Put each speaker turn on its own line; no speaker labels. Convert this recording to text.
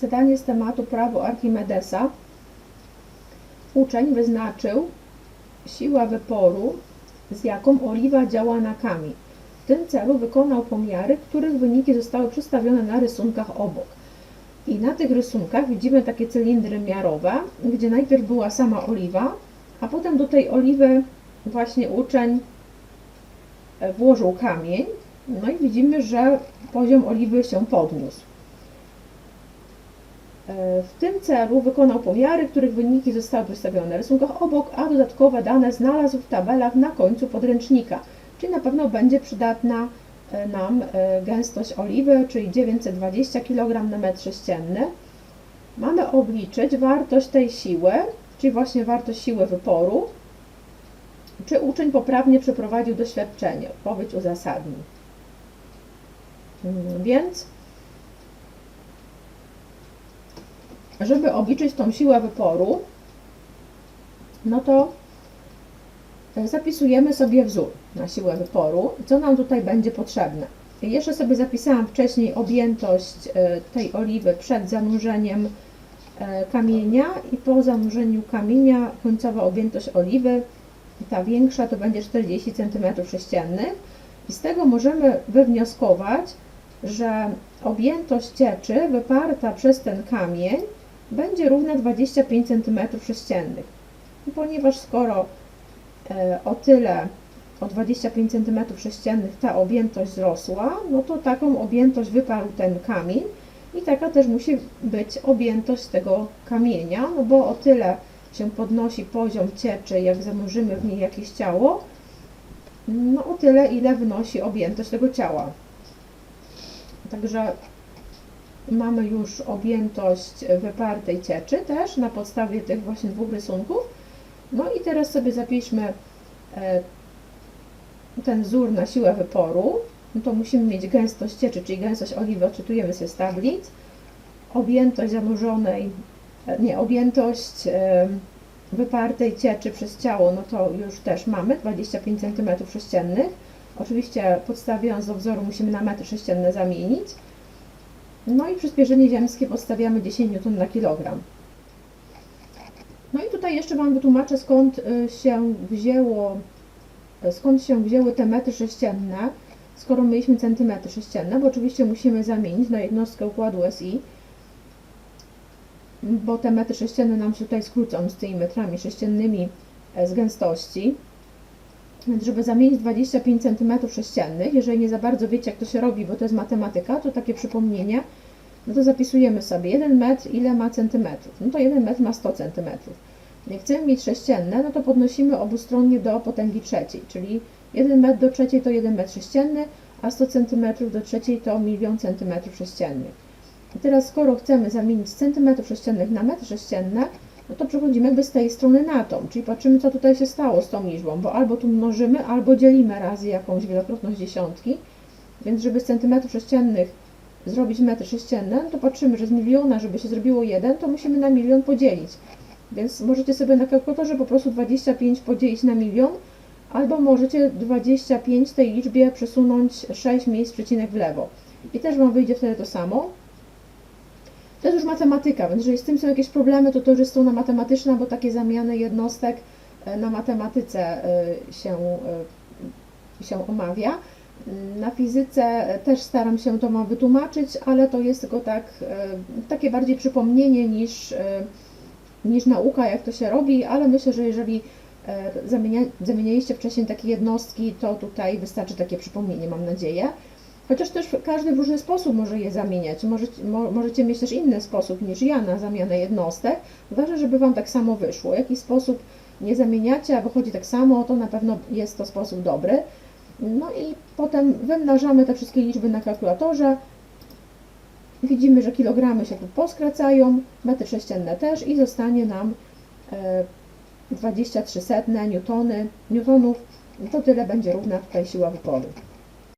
Zadanie z tematu prawo Archimedesa. Uczeń wyznaczył siłę wyporu, z jaką oliwa działa na kamień. W tym celu wykonał pomiary, których wyniki zostały przedstawione na rysunkach obok. I na tych rysunkach widzimy takie cylindry miarowe, gdzie najpierw była sama oliwa, a potem do tej oliwy właśnie uczeń e, włożył kamień. No i widzimy, że poziom oliwy się podniósł. E, W tym celu wykonał pomiary, których wyniki zostały przedstawione na rysunkach obok, a dodatkowe dane znalazł w tabelach na końcu podręcznika. Czyli na pewno będzie przydatna e, nam e, gęstość oliwy, czyli 920 kg na metr sześcienny. Mamy obliczyć wartość tej siły, czyli właśnie wartość siły wyporu. Czy uczeń poprawnie przeprowadził doświadczenie? Odpowiedź uzasadni. Mm, Więc żeby obliczyć tą siłę wyporu, no to e, zapisujemy sobie wzór na siłę wyporu. Co nam tutaj będzie potrzebne? Jeszcze sobie zapisałam wcześniej objętość e, tej oliwy przed zanurzeniem e, kamienia i po zanurzeniu kamienia końcowa objętość oliwy, ta większa to będzie 40 cm3 i z tego możemy wywnioskować, że objętość cieczy wyparta przez ten kamień będzie równa 25 cm3. I ponieważ skoro e, o tyle, o 25 cm3 ta objętość wzrosła, no to taką objętość wyparł ten kamień i taka też musi być objętość tego kamienia, no bo o tyle się podnosi poziom cieczy, jak zanurzymy w niej jakieś ciało, no o tyle, ile wynosi objętość tego ciała. Także mamy już objętość wypartej cieczy też na podstawie tych właśnie dwóch rysunków. No i teraz sobie zapiszmy e, ten wzór na siłę wyporu. No to musimy mieć gęstość cieczy, czyli gęstość oliwy, odczytujemy sobie z tablic. Objętość zanurzonej, e, nie, objętość e, wypartej cieczy przez ciało, no to już też mamy 25 cm3. Oczywiście podstawiając do wzoru musimy na metr sześcienny zamienić. No i przyspieszenie ziemskie podstawiamy 10 N na kilogram. No i tutaj jeszcze Wam wytłumaczę skąd y, się wzięło, y, skąd się wzięły te metry sześcienne, skoro mieliśmy centymetry sześcienne, bo oczywiście musimy zamienić na jednostkę układu SI, bo te metry sześcienne nam się tutaj skrócą z tymi metrami sześciennymi e, z gęstości. Żeby zamienić 25 cm3, jeżeli nie za bardzo wiecie jak to się robi, bo to jest matematyka, to takie przypomnienie, no to zapisujemy sobie 1 metr ile ma centymetrów. No to 1 metr ma 100 centymetrów. Jak chcemy mieć sześcienne, no to podnosimy obustronnie do potęgi trzeciej, czyli 1 metr do trzeciej to 1 metr sześcienny, a 100 cm do trzeciej to milion centymetrów sześciennych. I teraz skoro chcemy zamienić centymetrów sześciennych na metr sześcienne, no to przechodzimy jakby z tej strony na tą, czyli patrzymy, co tutaj się stało z tą liczbą, bo albo tu mnożymy, albo dzielimy razy jakąś wielokrotność dziesiątki, więc żeby z centymetrów sześciennych zrobić metr sześcienny, no to patrzymy, że z miliona, żeby się zrobiło jeden, to musimy na milion podzielić. Więc możecie sobie na kalkulatorze po prostu 25 podzielić na milion, albo możecie 25 tej liczbie przesunąć 6 miejsc przecinek w lewo. I też Wam wyjdzie wtedy to samo. To jest już matematyka, więc jeżeli z tym są jakieś problemy, to to już jest strona matematyczna, bo takie zamiany jednostek e, na matematyce e, się, e, się omawia. Na fizyce też staram się to wytłumaczyć, ale to jest tylko tak, takie bardziej przypomnienie niż, niż nauka, jak to się robi, ale myślę, że jeżeli zamienia, zamienialiście wcześniej takie jednostki, to tutaj wystarczy takie przypomnienie, mam nadzieję. Chociaż też każdy w różny sposób może je zamieniać. Możecie, mo, możecie mieć też inny sposób niż ja na zamianę jednostek. Ważne, żeby Wam tak samo wyszło. Jaki sposób nie zamieniacie, a wychodzi tak samo, to na pewno jest to sposób dobry. No i potem wymnażamy te wszystkie liczby na kalkulatorze. Widzimy, że kilogramy się tu poskracają, metry sześcienne też i zostanie nam e, 23 setne newtony, newtonów. To tyle będzie równa tutaj siła wyporu.